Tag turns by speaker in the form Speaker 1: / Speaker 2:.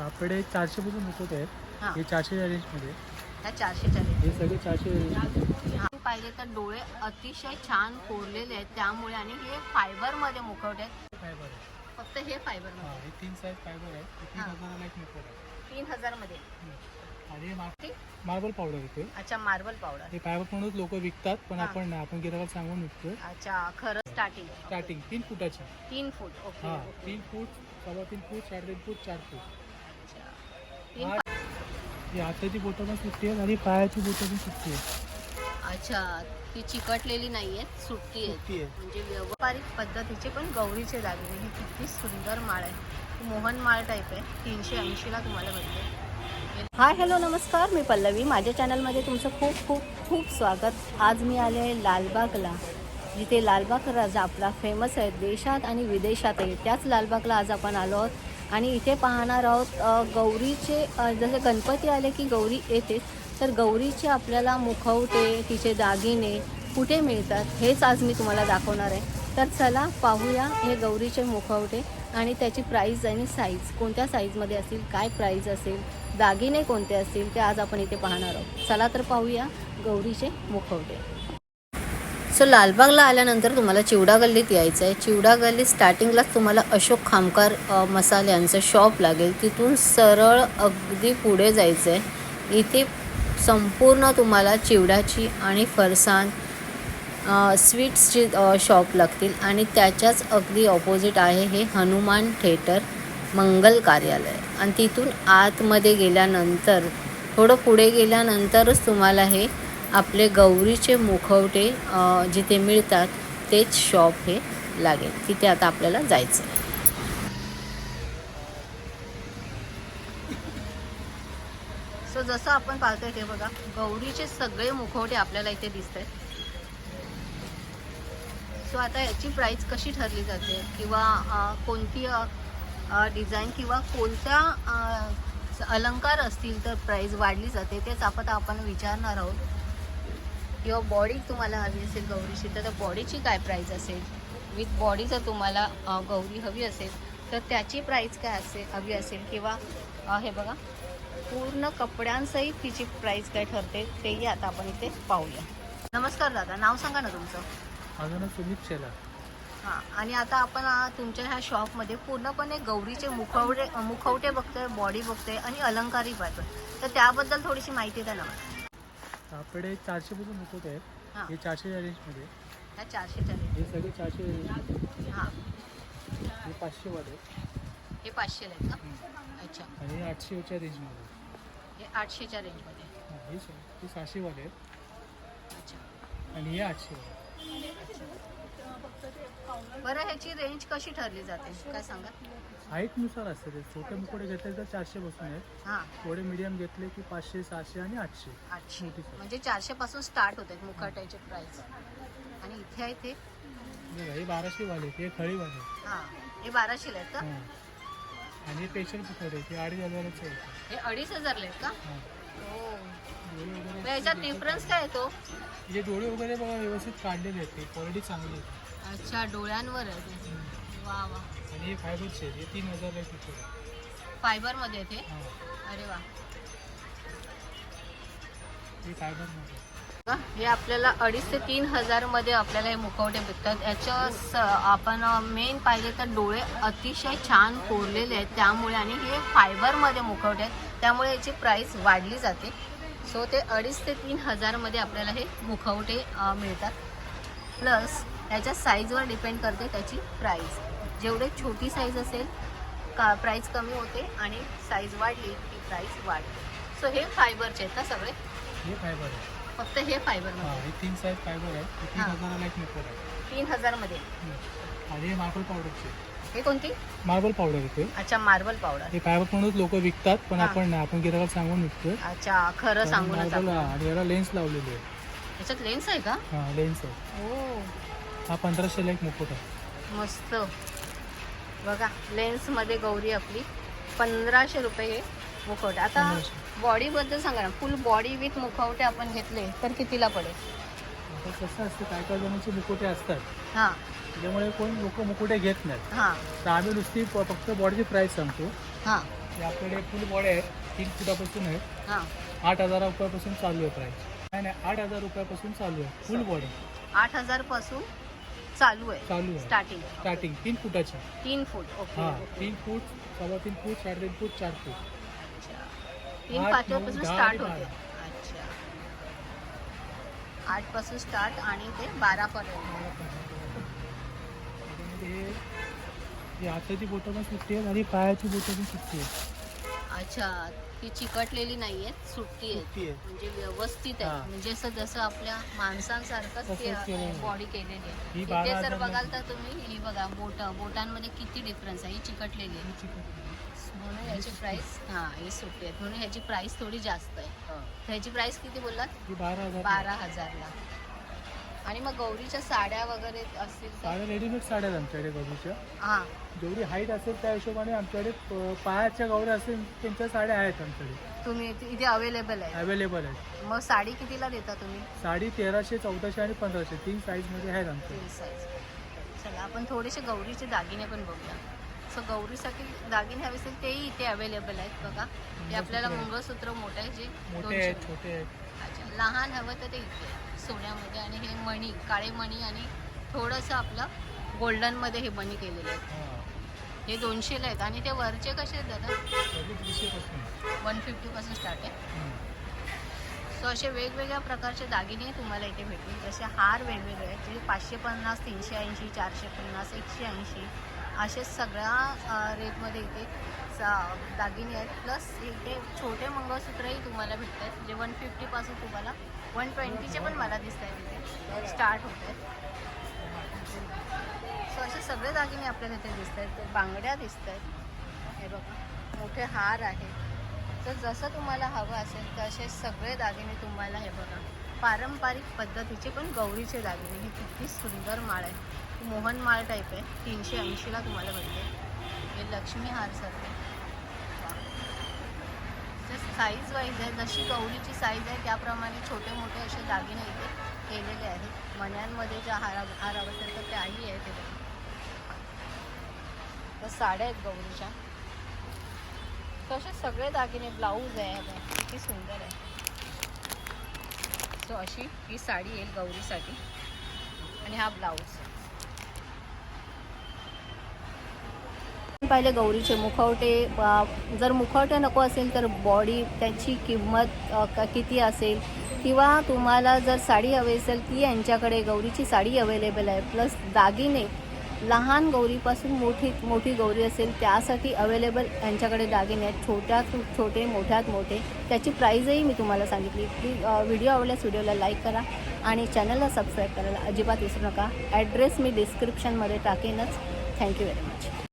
Speaker 1: आपले चारशे पासून मुकुट आहेत
Speaker 2: हा.
Speaker 1: हे चारशे रेंजमध्ये
Speaker 2: ह्या चारशेच्या रेंज
Speaker 1: हे सगळे चारशे
Speaker 2: हा. पाहिजे तर डोळे अतिशय छान कोरलेले आहेत. त्यामुळे आणि हे फायबरमध्ये मुखवटे आहेत.
Speaker 1: फायबर आहे.
Speaker 2: फक्त हे फायबर
Speaker 1: हा
Speaker 2: मध्ये.
Speaker 1: हे तीन साईज फायबर आहे. हे तीन
Speaker 2: हा.
Speaker 1: हजाराला एक मुकुट आहे
Speaker 2: तीन हजारमध्ये.
Speaker 1: आणि
Speaker 2: ठीक?
Speaker 1: मार्बल पावडर येते
Speaker 2: अच्छा मार्बल पावडर
Speaker 1: हे फायबर म्हणून लोक विकतात पण
Speaker 2: हा.
Speaker 1: आपण नाही. आपण गिरायला सांगून विकतोय.
Speaker 2: अच्छा खरं स्टार्टिंग
Speaker 1: स्टार्टिंग तीन फुटाची.
Speaker 2: तीन फूट. ओके
Speaker 1: हा.
Speaker 2: ओके.
Speaker 1: तीन फूट सव्वा तीन फूट साडेतीन फूट चार फूट. हाताची बोटं पण सुट्टी आहेत आणि पायाची बोटं पण सुट्टी आहेत.
Speaker 2: अच्छा ती चिकटलेली नाहीये सुट्टी आहे
Speaker 1: सुट्टी आहे
Speaker 2: म्हणजे व्यावहारिक पद्धतीचे पण गौरीचे दागिने. हे किती सुंदर माळ आहे. मोहन माळ टाईप आहे. तीनशे ऐंशीला तुम्हाला भेटते हाय हॅलो नमस्कार. मी पल्लवी. माझ्या चॅनलमध्ये तुमचं खूप खूप खूप स्वागत. आज मी आले आहे लालबागला. जिथे लालबाग राजा आपला फेमस आहे. देशात आणि विदेशातही. त्याच लालबागला आज आपण आलो आहोत. आणि इथे पाहणार आहोत गौरीचे जसे गणपती आले की गौरी येते तर गौरीचे आपल्याला मुखवटे तिचे दागिने कुठे मिळतात हेच आज मी तुम्हाला दाखवणार आहे. तर चला पाहूया हे गौरीचे मुखवटे आणि त्याची प्राईज आणि साईज कोणत्या साईजमध्ये असतील काय प्राईज असेल दागिने कोणते असतील ते आज आपण इथे पाहणार आहोत. चला तर पाहूया गौरीचे मुखवटे. सो लालबागला आल्यानंतर तुम्हाला चिवडा गल्लीत यायचं आहे. चिवडा गल्लीत स्टार्टिंगलाच तुम्हाला अशोक खामकार मसाल्यांचं शॉप लागेल. तिथून सरळ अगदी पुढे जायचं आहे इथे संपूर्ण तुम्हाला चिवड्याची आणि फरसाण स्वीट्सची शॉप लागतील. आणि त्याच्याच अगदी ऑपोजिट आहे हे हनुमान थिएटर मंगल कार्यालय. आणि तिथून आतमध्ये गेल्यानंतर थोडं पुढे गेल्यानंतरच तुम्हाला हे आपले गौरीचे मुखवटे जिथे मिळतात तेच शॉप हे लागेल तिथे आता आपल्याला जायचं आहे सो जसं आपण पाहतोय ते बघा गौरीचे सगळे मुखवटे आपल्याला इथे दिसत आहेत सो आता याची प्राईस कशी ठरली जाते? किंवा कोणती डिझाईन किंवा कोणत्या अलंकार असतील तर प्राईस वाढली जाते तेच आपण आपण विचारणार आहोत. किंवा बॉडी तुम्हाला हवी असेल गौरीची तर त्या बॉडीची काय प्राईस असेल? विथ बॉडी जर तुम्हाला गौरी हवी असेल तर त्याची प्राईस काय असेल हवी असेल? किंवा हे बघा पूर्ण कपड्यांसहित तिची प्राईस काय ठरते तेही आता आपण इथे पाहूया. नमस्कार दादा नाव सांगा ना तुमचं?
Speaker 1: माझं नाव सुमित शेला
Speaker 2: हां आणि आता आपण तुमच्या ह्या शॉपमध्ये पूर्णपणे गौरीचे मुखवटे मुखवटे बघतोय बॉडी बघतोय आणि अलंकारी पाहतोय. तर त्याबद्दल थोडीशी माहिती द्या ना.
Speaker 1: आपले चारशे पासून मुकुट आहेत
Speaker 2: हां.
Speaker 1: हे चारशे रेंजमध्ये
Speaker 2: ह्या चारशेच्या
Speaker 1: हे सगळे चारशे रेंजमध्ये
Speaker 2: हां.
Speaker 1: हे पाचशे वाले.
Speaker 2: हे पाचशेला आहेत का? अच्छा.
Speaker 1: आणि हे आठशेच्या रेंजमध्ये
Speaker 2: हे आठशेच्या रेंजमध्ये
Speaker 1: हा, हे स- हे सहाशे वाले आहेत.
Speaker 2: अच्छा.
Speaker 1: आणि हे आठशे वाले.
Speaker 2: बरं ह्याची रेंज कशी ठरली जाते? काय सांगा
Speaker 1: हाईटनुसार असतं ते. छोटे मुकुटे घेतले तर चारशे पासून आहेत.
Speaker 2: हां.
Speaker 1: थोडे मीडियम घेतले की पाचशे सहाशे आणि आठशे.
Speaker 2: आठशे.
Speaker 1: मोठी size.
Speaker 2: म्हणजे चारशे पासून स्टार्ट होत मुखवट्याचे प्राइस आणि इथे आहे ते?
Speaker 1: बघा, हे बाराशे वाले आहेत, हे खळीवाले
Speaker 2: हां. हे बाराशेला आहेत का?
Speaker 1: आणि हे पेशल आहेत, हे अडीच हजाराचे आहेत.
Speaker 2: हे अडीच हजारला आहेत का?
Speaker 1: हां.
Speaker 2: मग याच्यात डिफरन्स काय येतो
Speaker 1: हे डोळे वगैरे बघा व्यवस्थित काढलेले आहेत ते. क्वालिटी चांगली आहे.
Speaker 2: अच्छा डोळ्यांवर आहे ते. वा वा.
Speaker 1: आणि हे फायबरचे आहेत, हे तीन हजार आहे.
Speaker 2: फायबरमध्ये येते
Speaker 1: हां.
Speaker 2: अरे वा.
Speaker 1: हे फायबरमध्ये?
Speaker 2: हे आपल्याला अडीच ते तीन हजारमध्ये आपल्याला हे मुखवटे भेटतात. याच्या स- आपण मेन पाहिजे तर डोळे अतिशय छान कोरलेले आहेत. त्यामुळे आणि हे फायबरमध्ये मुखवटे आहेत. त्यामुळे याची प्राईस वाढली जाते. सो ते अडीच ते तीन हजारमध्ये आपल्याला हे मुखवटे मिळतात. प्लस त्याच्या साईजवर डिपेंड करते त्याची प्राईस जेवढे छोटी साईज असेल का प्राईस कमी होते आणि साईज वाढली की प्राईस वाढते. सो हे फायबरचे आहेत ना सगळे?
Speaker 1: हे फायबर आहे.
Speaker 2: फक्त हे
Speaker 1: हां हे तीन साईज फायबर आहे. हे तीन
Speaker 2: हां.
Speaker 1: हजाराला एक मुकुट आहे.
Speaker 2: तीन हजारमध्ये.
Speaker 1: आणि हे मार्बल पावडरचे
Speaker 2: हे कोणती?
Speaker 1: मार्बल पावडर येते.
Speaker 2: अच्छा मार्बल पावडर
Speaker 1: हे फायबर म्हणून लोक विकतात पण
Speaker 2: हां.
Speaker 1: आपण नाही. आपण गिरायला सांगून विकतोय.
Speaker 2: अच्छा खरं
Speaker 1: मार्बल
Speaker 2: आपण.
Speaker 1: आणि याला लेन्स लावलेली आहे.
Speaker 2: याच्यात लेन्स आहे का?
Speaker 1: हां लेन्स आहे.
Speaker 2: हो.
Speaker 1: हा पंधराशेला एक मुकुट आहे.
Speaker 2: मस्त. बघा लेन्समध्ये गौरी आपली. पंधराशे रुपये हे मुखवटे आता
Speaker 1: पंधराशे.
Speaker 2: बॉडीबद्दल सांगा ना. फुल बॉडी विथ मुखवटे आपण घेतले तर कितीला पडेल?
Speaker 1: आता कसं असतं काय काय जणांचे मुकुटे असतात.
Speaker 2: हां.
Speaker 1: त्यामुळे कोण लोक मुकुटे घेत नाहीत.
Speaker 2: हां.
Speaker 1: तर आम्ही नुसती फक्त बॉडीची प्राईस सांगतो.
Speaker 2: हां.
Speaker 1: हे आपल्याकडे फुल बॉडी आहेत तीन फुटापासून आहेत
Speaker 2: हां.
Speaker 1: आठ हजार रुपयापासून चालू आहे प्राईस नाही नाही आठ हजार रुपयापासून चालू आहे फुल बॉडी
Speaker 2: आठ हजारपासून चालू आहे
Speaker 1: चालू आहे.
Speaker 2: स्टार्टिंग
Speaker 1: स्टार्टिंग तीन फुटाची
Speaker 2: तीन फूट ओके
Speaker 1: हां
Speaker 2: ओके.
Speaker 1: तीन फूट सव्वा तीन फूट साडेतीन फूट चार फूट.
Speaker 2: तीन
Speaker 1: आठ,
Speaker 2: पाचव्यापासून
Speaker 1: नऊ,
Speaker 2: स्टार्ट होते.
Speaker 1: बारा.
Speaker 2: आठपासून आठपासून स्टार्ट आणि ते
Speaker 1: बारापर्यंत हे हाताची बोटं पण सुट्टी आहेत आणि पायाची बोटं पण सुट्टी आहेत
Speaker 2: अच्छा ती चिकटलेली नाहीये सुट्टी आहे.
Speaker 1: सुट्टी आहे.
Speaker 2: म्हणजे व्यवस्थित
Speaker 1: हां.
Speaker 2: आहे म्हणजे असं जसं आपल्या माणसांसारखंच
Speaker 1: तसंच केलेलं आहे.
Speaker 2: बॉडी केलेली आहे.
Speaker 1: ही
Speaker 2: इथे जर बघाल तर तुम्ही ही बघा बोट बोटांमध्ये किती डिफरन्स आहे. ही चिकटलेली आहे.
Speaker 1: ही
Speaker 2: म्हणून ह्याची प्राइस हां ही सुट्टी आहे. म्हणून ह्याची प्राइस थोडी जास्त आहे.
Speaker 1: हां.
Speaker 2: ह्याची प्राइस किती बोललात?
Speaker 1: ही बारा हजार.
Speaker 2: बारा हजारला. आणि मग गौरीच्या साड्या वगैरे असतील तर?
Speaker 1: साड्या रेडीमेड साड्या आहेत आमच्याकडे गौरीच्या.
Speaker 2: हां.
Speaker 1: जेवढी हाईट असेल त्या हिशोबाने आमच्याकडे प- पायाच्या गौऱ्या असेल त्यांच्या साड्या आहेत आमच्याकडे
Speaker 2: तुम्ही इथे- इथे अवेलेबल आहे
Speaker 1: अवेलेबल आहेत.
Speaker 2: मग साडी कितीला देता तुम्ही?
Speaker 1: साडी तेराशे चौदाशे आणि पंधराशे तीन साईजमध्ये आहेत आमच्याकडे
Speaker 2: तीन साईज चला आपण थोडेसे गौरीचे दागिने पण बघूया. सो गौरीसाठी दागिने हवे असेल तेही इथे अवेलेबल आहेत बघा. हे आपल्याला मंगळसूत्र मोठे आहे जे
Speaker 1: मोठे
Speaker 2: दोनशे
Speaker 1: आहेत छोटे आहेत.
Speaker 2: लहान हवं तर ते इथे आहे, सोन्यामध्ये. आणि हे मणी काळे मणी आणि थोडंसं आपलं गोल्डनमध्ये हे मणी केलेले आहेत
Speaker 1: हां.
Speaker 2: दोनशेला आहेत. आणि ते वरचे कसे आहेत दादा? वन फिफ्टीपासून स्टार्ट आहे. सो असे वेगवेगळ्या प्रकारचे दागिने तुम्हाला इथे भेटतील. जसे हार वेगवेगळे आहेत. म्हणजे पाचशे पन्नास तीनशे ऐंशी चारशे पन्नास एकशे ऐंशी असे सगळ्या रेटमध्ये इथे सा- दागिने आहेत. प्लस इथे छोटे मंगळसूत्रही तुम्हाला भेटत आहेत जे म्हणजे वन फिफ्टीपासून तुम्हाला वन ट्वेंटीचे पण मला दिसत आहेत इथे. स्टार्ट होत आहेत सो असे सगळे दागिने आपल्याला इथे दिसत आहेत बांगड्या दिसत आहेत हे बघा. मोठे हार आहेत तर जसं तुम्हाला हवं असेल तसे सगळे दागिने तुम्हाला हे बघा. पारंपरिक पद्धतीचे पण गौरीचे दागिने. हे किती सुंदर माळ आहे. मोहन माळ टाईप आहे. तीनशे ऐंशीला तुम्हाला भेटते हे लक्ष्मी हार सारखे साईज वाईज आहे जशी गौरीची साईज आहे त्याप्रमाणे छोटे मोठे असे दागिने इथे केलेले आहेत. मण्यांमध्ये ज्या हारा हार असेल तर त्याही आहेत ते तर साड्या आहेत गौरीच्या. तसे सगळे दागिने ब्लाऊज आहे किती सुंदर आहे. सो अशी ही साडी येईल गौरीसाठी. आणि हा ब्लाऊज पाहिले गौरीचे मुखवटे. जर मुखवटे नको असेल तर बॉडी त्याची किंमत क- किती असेल? किंवा तुम्हाला जर साडी हवी असेल ती यांच्याकडे गौरीची साडी अवेलेबल आहे. प्लस दागिने. लहान गौरीपासून मोठी मोठी गौरी असेल त्यासाठी अवेलेबल यांच्याकडे दागिने आहेत. छोट्यात छोटे मोठ्यात मोठे. त्याची प्राईजही मी तुम्हाला सांगितली. प्लीज व्हिडिओ आवडल्यास व्हिडिओला लाईक करा आणि चॅनलला सबस्क्राईब करायला अजिबात विसरू नका. ॲड्रेस मी डिस्क्रिप्शनमध्ये टाकेनच. Thank you very much